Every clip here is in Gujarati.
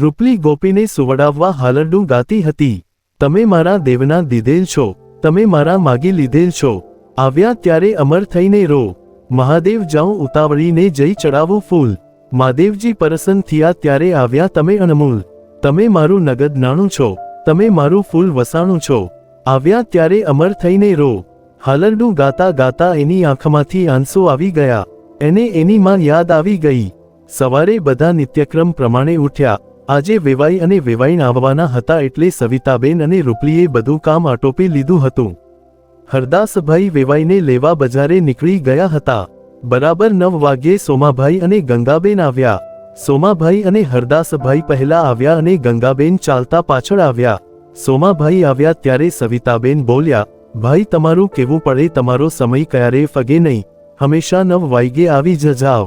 રૂપલી ગોપીને સુવડાવવા હાલરડું ગાતી હતી. તમે મારા દેવના દીધેલ છો, તમે મારા માગી લીધેલ છો. આવ્યા ત્યારે અમર થઈને રો. મહાદેવ જાઉં ઉતાવળીને જઈ ચડાવું ફૂલ. મહાદેવજી પરસન થયા ત્યારે આવ્યા તમે અનમૂલ તમે મારું નગદ નાણું છો, તમે મારું ફૂલ વસાણું છો. આવ્યા ત્યારે અમર થઈને રો. હાલરડું ગાતા ગાતા એની આંખમાંથી આંસુ આવી ગયા. એને એની માં યાદ આવી ગઈ. સવારે બધા નિત્યક્રમ પ્રમાણે ઉઠ્યા. આજે વેવાઈ અને વેવાઈન આવવાના હતા એટલે સવિતાબેન અને રૂપલીએ બધું કામ આટોપી લીધું હતું. હરદાસભાઈ વેવાઈને લેવા બજારે નીકળી ગયા હતા. બરાબર નવ વાગ્યે સોમાભાઈ અને ગંગાબેન આવ્યા. સોમાભાઈ અને હરદાસભાઈ પહેલા આવ્યા અને ગંગાબેન ચાલતા પાછળ આવ્યા. સોમાભાઈ આવ્યા ત્યારે સવિતાબેન બોલ્યા, ભાઈ, તમારું કેવું પડે? તમારો સમય ક્યારે ફગે નહીં? હંમેશા નવ વાગ્યે આવી જ જાવ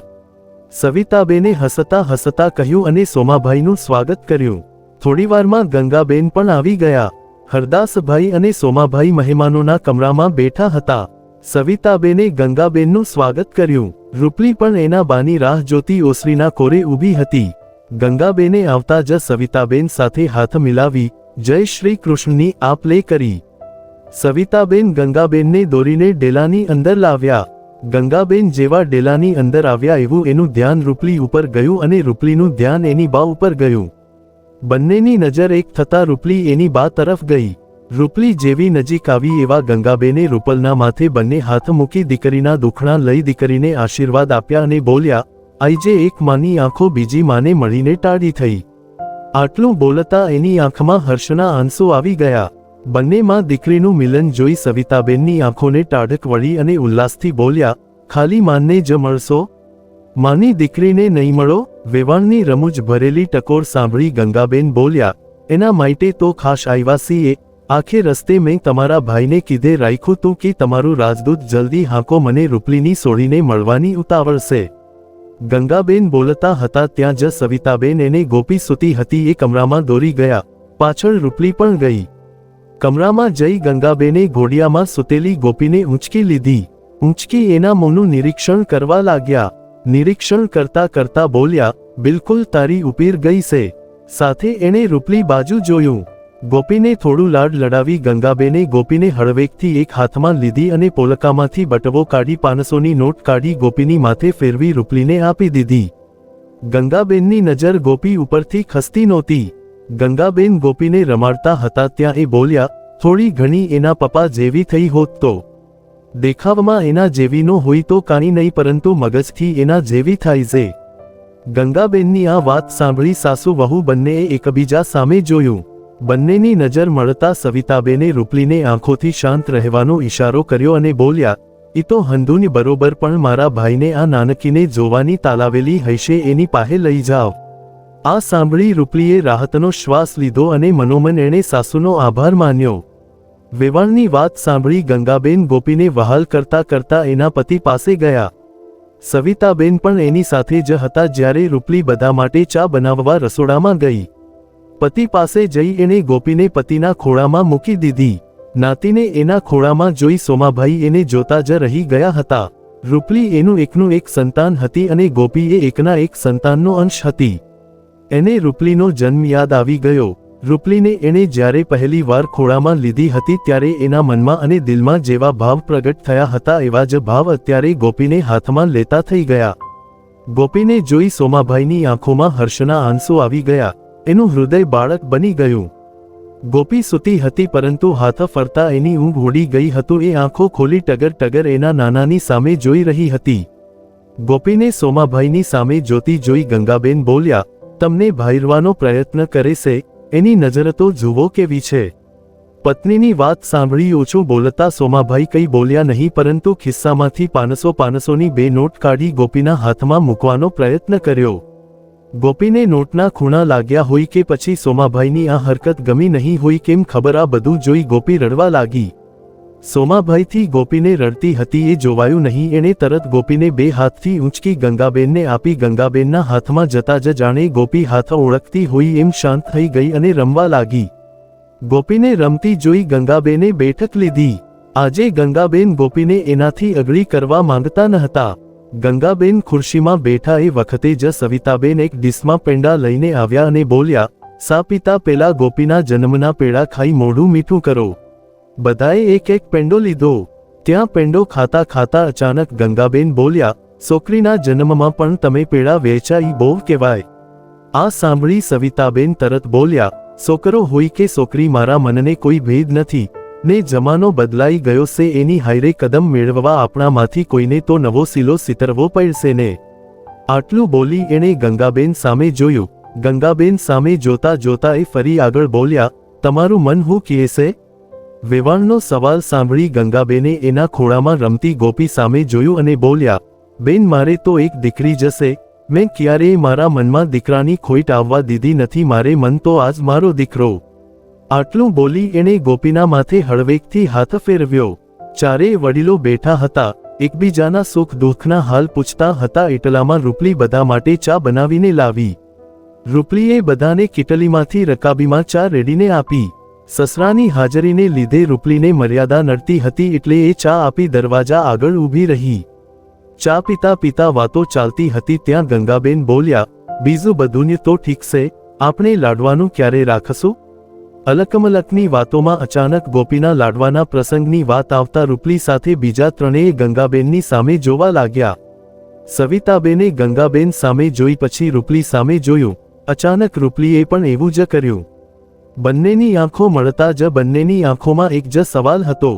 સવિતાબેને હસતા હસતા કહ્યું અને સોમાભાઈનું સ્વાગત કર્યું. થોડીવારમાં ગંગાબેન પણ આવી ગયા. હરદાસભાઈ અને સોમાભાઈ મહેમાનોના કમરામાં બેઠા હતા. સવિતાબેને ગંગાબેનનું સ્વાગત કર્યું. રૂપલી પણ એના બાની રાહ જોતી ઓસરીના કોરે ઊભી હતી. ગંગાબેને આવતા જ સવિતાબેન સાથે હાથ મિલાવી, જય શ્રી કૃષ્ણની આપ લે કરી. સવિતાબેન ગંગાબેનને દોરીને ડેલાની અંદર લાવ્યા. ગંગાબેન જેવા ડેલાની અંદર આવ્યા એવું એનું ધ્યાન રૂપલી ઉપર ગયું અને રૂપલીનું ધ્યાન એની બા ઉપર ગયું. બંનેની નજર એક થતાં રૂપલી એની બા તરફ ગઈ. રૂપલી જેવી નજીક આવી એવા ગંગાબેને રૂપલના માથે બંને હાથ મૂકી દીકરીના દુખણા લઈ દીકરીને આશીર્વાદ આપ્યા અને બોલ્યા, આઈજે એક માની આંખો બીજી માને મળીને ટાળી થઈ. આટલું બોલતા એની આંખમાં હર્ષના આંસુ આવી ગયા. બંનેમાં દીકરીનું મિલન જોઈ સવિતાબેનની આંખોને ટાઢક વળી અને ઉલ્લાસથી બોલ્યા, ખાલી માનને જ મળશો? માની દીકરીને નહીં મળો? વેવાણની રમૂજ ભરેલી ટકોર સાંભળી ગંગાબેન બોલ્યા, એના માટે તો ખાસ આવ્યા આખે રસ્તે મેં તમારા ભાઈને કીધે રાખ્યું તું કે તમારું રાજદૂત જલ્દી હાંકો મને રૂપલીની સોળીને મળવાની ઉતાવળ છે ગંગાબેન બોલતા હતા ત્યાં જ સવિતાબેન એને ગોપી સૂતી હતી એ કમરામાં દોરી ગયા. પાછળ રૂપલી પણ ગઈ. કમરામાં જઈ ગંગાબેને ઘોડિયામાં સૂતેલી ગોપીને ઊંચકી લીધી. ઊંચકી એના મોંનું નિરીક્ષણ કરવા લાગ્યા. નિરીક્ષણ કરતા કરતા બોલ્યા, બિલકુલ તારી ઉપીર ગઈ છે. સાથે એણે રૂપલી બાજુ જોયું. ગોપીને થોડું લાડ લડાવી ગંગાબેને ગોપીને હળવેકથી એક હાથમાં લીધી અને પોલકામાંથી બટવો કાઢી પાંચસોની નોટ કાઢી ગોપીની માથે ફેરવી રૂપલીને આપી દીધી. ગંગાબેનની નજર ગોપી ઉપરથી ખસતી નહોતી. ગંગાબેન ગોપીને રમાડતા હતા ત્યાં એ બોલ્યા, થોડી ઘણી એના પપ્પા જેવી થઈ હોત તો. દેખાવમાં એના જેવી નો હોય તો કાંઈ નહીં, પરંતુ મગજથી એના જેવી થાય છે. ગંગાબેનની આ વાત સાંભળી સાસુ વહુ બંનેએ એકબીજા સામે જોયું. બંનેની નજર મળતા સવિતાબેને રૂપલીને આંખોથી શાંત રહેવાનો ઈશારો કર્યો અને બોલ્યા, ઈ તો હંધુની બરોબર, પણ મારા ભાઈને આ નાનકીને જોવાની તાલાવેલી હૈશે, એની પાસે લઈ જાઓ. આ સાંભળી રૂપલીએ રાહતનો શ્વાસ લીધો અને મનોમન એણે સાસુનો આભાર માન્યો. વેવાણની વાત સાંભળી ગંગાબેન ગોપીને વહાલ કરતા કરતા એના પતિ પાસે ગયા. સવિતાબેન પણ એની સાથે જ હતા જ્યારે રૂપલી બધા માટે ચા બનાવવા રસોડામાં ગઈ. પતિ પાસે જઈ એણે ગોપીને પતિના ખોળામાં મૂકી દીધી. નાતીને એના ખોળામાં જોઈ સોમાભાઈ એને જોતા જ રહી ગયા હતા. રૂપલી એનું એકનું એક સંતાન હતી અને ગોપી એ એકના એક સંતાનનો અંશ હતી. એને રૂપલીનો જન્મ યાદ આવી ગયો. રૂપલીને એણે જ્યારે પહેલી વાર ખોળામાં લીધી હતી ત્યારે એના મનમાં અને દિલમાં જેવા ભાવ પ્રગટ થયા હતા એવા જ ભાવ અત્યારે ગોપીને હાથમાં લેતા થઈ ગયા. ગોપીને જોઈ સોમાભાઈની આંખોમાં હર્ષના આંસુ આવી ગયા. એનું હૃદય બાળક બની ગયું. ગોપી સૂતી હતી પરંતુ હાથ ફરતા એની ઊંઘ ઉડી ગઈ હતું. એ આંખો ખોલી ટગર ટગર એના નાનાની સામે જોઈ રહી હતી. ગોપીને સોમાભાઈની સામે જોતી જોઈ ગંગાબેન બોલ્યા તમને ભાઈરવાનો પ્રયત્ન કરે છે, એની નજર તો જુઓ કેવી છે. પત્નીની વાત સાંભળી ઓછું બોલતા સોમાભાઈ કંઈ બોલ્યા નહીં પરંતુ ખિસ્સામાંથી પાંચસો પાંચસોની બે નોટ કાઢી ગોપીના હાથમાં મૂકવાનો પ્રયત્ન કર્યો. ગોપીને નોટના ખૂણા લાગ્યા હોય કે પછી સોમાભાઈની આ હરકત ગમી નહીં હોય કેમ ખબર આ બધું જોઈ ગોપી રડવા લાગી. સોમાભાઈથી ગોપીને રડતી હતી, એ જોવાયું નહીં, એણે તરત ગોપીને બે હાથથી ઊંચકી ગંગાબેનને આપી, ગંગાબેનના હાથમાં જતા જ જાણે ગોપી હાથ ઓળખતી હોઈ એમ શાંત થઈ ગઈ અને રમવા લાગી. ગોપીને રમતી જોઈ ગંગાબેને બેઠક લીધી. આજે ગંગાબેન ગોપીને એનાથી અગળી કરવા માંગતા ન હતા. ગંગાબેન ખુરશીમાં બેઠા એ વખતે જ સવિતાબેન એક ડીશમાં પેંડા લઈને આવ્યા અને બોલ્યા, સા પિતા, પેલા ગોપીના જન્મના પેડા ખાઈ મોઢું મીઠું કરો. બધાએ એક એક પેંડો લીધો. ત્યાં પેંડો ખાતા ખાતા અચાનક ગંગાબેન બોલ્યા, છોકરીના જન્મમાં પણ તમે પેડા વેચાઈ બહુ કહેવાય. આ સાંભળી સવિતાબેન તરત બોલ્યા, છોકરો હોય કે છોકરી મારા મનને કોઈ ભેદ નથી. ને જમાનો બદલાઈ ગયો છે એની હાયરે કદમ મેળવવા આપણામાંથી કોઈને તો નવો સિલો સિતરવો પડશે ને. આટલું બોલી એણે ગંગાબેન સામે જોયું. ગંગાબેન સામે જોતા જોતા એ ફરી આગળ બોલ્યા, તમારું મન હું કહે છે વેવાણનો સવાલ સાંભળી ગંગાબેને એના ખોળામાં રમતી ગોપી સામે જોયું અને બોલ્યા, બેન, મારે તો એક દીકરી જશે. મેં ક્યારેય મારા મનમાં દીકરાની ખોઈટ આવવા દીધી નથી. મારે મન તો આજ મારો દીકરો. આટલું બોલી એણે ગોપીના માથે હળવેકથી હાથ ફેરવ્યો. ચારેય વડીલો બેઠા હતા. એકબીજાના સુખ દુઃખના હાલ પૂછતા હતા, એટલામાં રૂપલી બધા માટે ચા બનાવીને લાવી. રૂપલીએ બધાને કિટલીમાંથી રકાબીમાં ચા રેડીને આપી. સસરાની હાજરીને લીધે રૂપલીને મર્યાદા નડતી હતી એટલે એ ચા આપી દરવાજા આગળ ઊભી રહી. ચા પીતા પીતા વાતો ચાલતી હતી ત્યાં ગંગાબેન બોલ્યા, બીજું બધું તો ઠીક છે, આપણે લાડવાનું ક્યારે રાખશું? અલકમલકની વાતોમાં અચાનક ગોપીના લાડવાના પ્રસંગની વાત આવતા રૂપલી સાથે બીજા ત્રણેય ગંગાબેનની સામે જોવા લાગ્યા. સવિતાબેને ગંગાબેન સામે જોઈ પછી રૂપલી સામે જોયું. અચાનક રૂપલીએ પણ એવું જ કર્યું. બંનેની આંખો મળતા જ બંનેની આંખોમાં એક જ સવાલ હતો.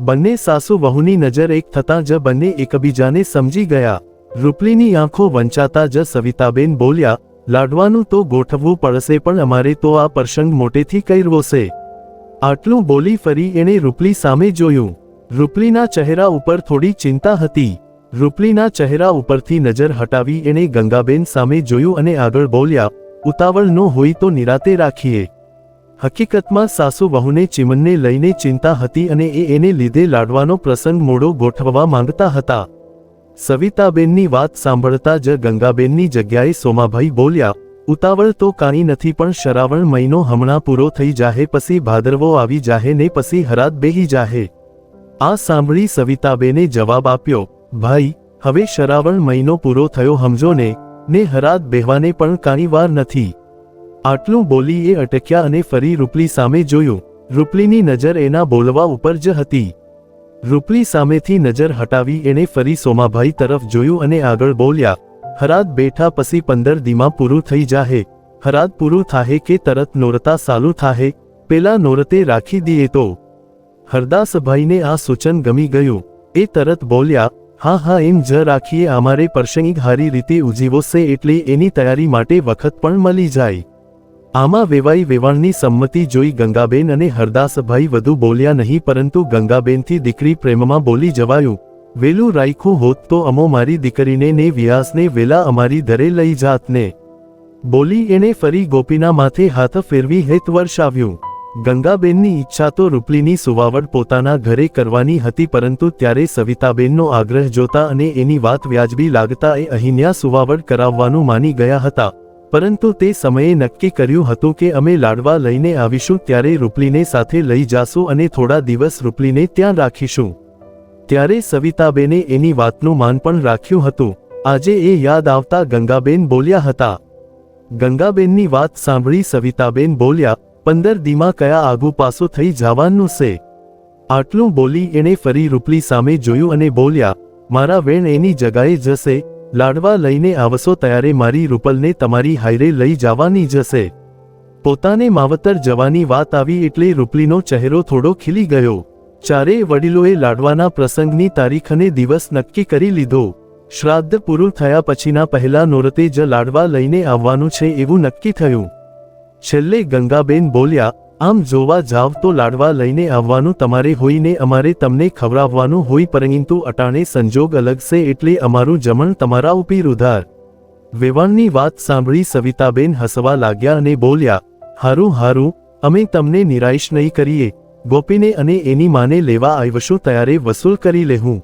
બંને સાસુ વહુની નજર એક થતાં જ બંને એકબીજાને સમજી ગયા. રૂપલીની આંખો વંચાતા જ સવિતાબેન બોલ્યા, લાડવાનું તો ગોઠવવું પડશે પણ અમારે તો આ પ્રસંગ મોટેથી કરવો છે. આટલું બોલી ફરી એણે રૂપલી સામે જોયું. રૂપલીના ચહેરા ઉપર થોડી ચિંતા હતી. રૂપલીના ચહેરા ઉપરથી નજર હટાવી એણે ગંગાબેન સામે જોયું અને આગળ બોલ્યા ઉતાવળ ન હોય તો નિરાતે રાખીએ. હકીકતમાં સાસુ વહુને ચિમનને લઈને ચિંતા હતી અને એ એને લીધે લાડવાનો પ્રસંગ મોડો ગોઠવવા માંગતા હતા. સવિતાબેનની વાત સાંભળતા જ ગંગાબેનની જગ્યાએ સોમાભાઈ બોલ્યા, ઉતાવળ તો કાંઈ નથી પણ શ્રાવણ મહિનો હમણાં પૂરો થઈ જાહે પછી ભાદરવો આવી જાહે ને પછી હરાત બેહી જાહે. આ સાંભળી સવિતાબેને જવાબ આપ્યો, ભાઈ, હવે શ્રાવણ મહિનો પૂરો થયો સમજો ને ને હરાત બેહવાને પણ કાંઈ વાર નથી. આટલું બોલી એ અટક્યા અને ફરી રૂપલી સામે જોયું. રૂપલીની નજર એના બોલવા ઉપર જ હતી. રૂપલી સામેથી નજર હટાવી એણે ફરી સોમાભાઈ તરફ જોયું અને આગળ બોલ્યા હરાત બેઠા પછી પંદર દીમાં પૂરું થઈ જાહે. હરાત પૂરું થાહે કે તરત નોરતા સાલું થાહે? પેલા નોરતે રાખી દીએ તો. હરદાસભાઈને આ સૂચન ગમી ગયું. એ તરત બોલ્યા, હા હા, એમ જ રાખીએ, અમારે પ્રસંગિક હારી રીતે ઉજીવો છે એટલે એની તૈયારી માટે વખત પણ મળી જાય. આમાં વેવાઈ વેવાણની સંમતિ જોઈ ગંગાબેન અને હરદાસભાઈ વધુ બોલ્યા નહીં પરંતુ ગંગાબેનથી દીકરી પ્રેમમાં બોલી જવાયું, વેલું રાખ્યું હોત તો અમો મારી દીકરીને ને વ્યાસને વેલા અમારી ધરે લઈ જાતને. બોલી એણે ફરી ગોપીના માથે હાથ ફેરવી હેત વર્ષાવ્યું ગંગાબેનની ઈચ્છા તો રૂપલીની સુવાવડ પોતાના ઘરે કરવાની હતી પરંતુ ત્યારે સવિતાબેનનો આગ્રહ જોતા અને એની વાત વ્યાજબી લાગતા એ અહીંયા સુવાવડ કરાવવાનું માની ગયા હતા. પરંતુ તે સમયે નક્કી કર્યું હતું કે અમે લાડવા લઈને આવીશું ત્યારે રૂપલીને સાથે લઈ જાશું અને થોડા દિવસ રૂપલીને ત્યાં રાખીશું. ત્યારે સવિતાબેને એની વાતનું માન પણ રાખ્યું હતું. આજે એ યાદ આવતા ગંગાબેન બોલ્યા હતા. ગંગાબેનની વાત સાંભળી સવિતાબેન બોલ્યા, પંદર દીમાં કયા આગુ પાછું થઈ જવાનું છે આટલું બોલી એણે ફરી રૂપલી સામે જોયું અને બોલ્યા, મારા વેણ એની જગાએ જશે લાડવા લઈને આવશો ત્યારે મારી રૂપલને તમારી હાયરે લઈ જવાની જશે પોતાને માવતર જવાની વાત આવી એટલે રૂપલીનો ચહેરો થોડો ખીલી ગયો. ચારેય વડીલોએ લાડવાના પ્રસંગની તારીખ અને દિવસ નક્કી કરી લીધો. શ્રાદ્ધ પૂરું થયા પછીના પહેલા નોરતે જ લાડવા લઈને આવવાનું છે એવું નક્કી થયું. છેલ્લે ગંગાબેન બોલ્યા આમ જોવા જાવ તો લાડવા લઈને આવવાનું તમારે હોય ને અમારે તમને ખવડાવવાનું હોય પરંતુ અટાણે સંજોગ અલગ છે એટલે અમારું જમણ તમારા ઉપી ઉધાર. વેવાણની વાત સાંભળી સવિતાબેન હસવા લાગ્યા અને બોલ્યા, હારું હારું, અમે તમને નિરાશ નહીં કરીએ. ગોપીને અને એની માને લેવા આવ્યશું ત્યારે વસૂલ કરી લેહું.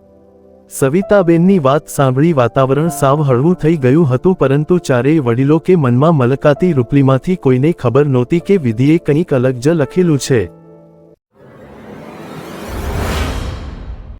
સવિતાબેનની વાત સાંભળી વાતાવરણ સાવ હળવું થઈ ગયું હતું પરંતુ ચારેય વડીલો કે મનમાં મલકાતી રૂપલીમાંથી કોઈને ખબર નહોતી કે વિધિએ કંઈક અલગ જ લખેલું છે.